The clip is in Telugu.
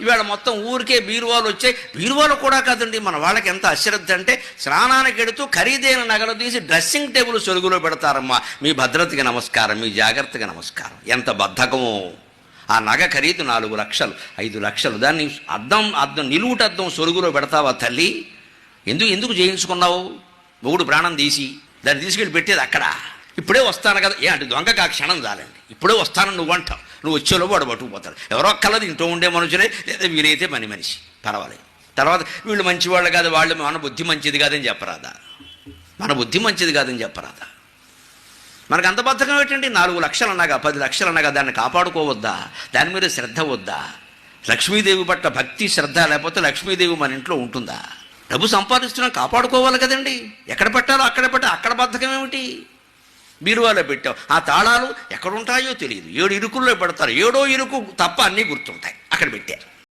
ఇవాళ మొత్తం ఊరికే బీరువాలు వచ్చాయి. బీరువాలు కూడా కాదండి మన వాళ్ళకి ఎంత అశ్రద్ధ అంటే స్నానానికి ఎడుతూ ఖరీదైన నగలు తీసి డ్రెస్సింగ్ టేబుల్ సొరుగులో పెడతారమ్మా. మీ భద్రతకి నమస్కారం మీ జాగ్రత్తగా నమస్కారం. ఎంత బద్ధకమో ఆ నగ ఖరీదు నాలుగు లక్షలు ఐదు లక్షలు. దాన్ని అద్దం అద్దం నిలువుట అద్దం సొరుగులో పెడతావా తల్లి? ఎందుకు ఎందుకు చేయించుకున్నావు? మొగుడు ప్రాణం తీసి దాన్ని తీసుకెళ్ళి పెట్టేది అక్కడ. ఇప్పుడే వస్తాను కదా. ఏ అంటే దొంగకు ఆ క్షణం చాలండి. ఇప్పుడే వస్తాను నువ్వు అంటావు నువ్వు వచ్చేలో వాడు పట్టుకుపోతాడు. ఎవరో ఒక్కలది ఇంట్లో ఉండే మనుషులే లేదా వీరైతే పని మనిషి. పర్వాలేదు. తర్వాత వీళ్ళు మంచివాళ్ళు కాదు వాళ్ళు మన బుద్ధి మంచిది కాదని చెప్పరాదా? మన బుద్ధి మంచిది కాదని చెప్పరాదా? మనకు అంత బద్ధకం ఏంటండి? నాలుగు లక్షలు అన్నాగా పది లక్షలు అన్నాగా దాన్ని కాపాడుకోవద్దా? దాని మీద శ్రద్ధ వద్దా? లక్ష్మీదేవి పట్ల భక్తి శ్రద్ధ లేకపోతే లక్ష్మీదేవి మన ఇంట్లో ఉంటుందా? డబ్బు సంపాదిస్తున్నాం కాపాడుకోవాలి కదండి. ఎక్కడ పెట్టాలో అక్కడ పెట్టా అక్కడ బద్ధకం ఏమిటి? బీరువాలో పెట్టావు. ఆ తాళాలు ఎక్కడుంటాయో తెలియదు. ఏడు ఇరుకుల్లో పెడతారు. ఏడో ఇరుకు తప్ప అన్నీ గుర్తుంటాయి. అక్కడ పెట్టారు.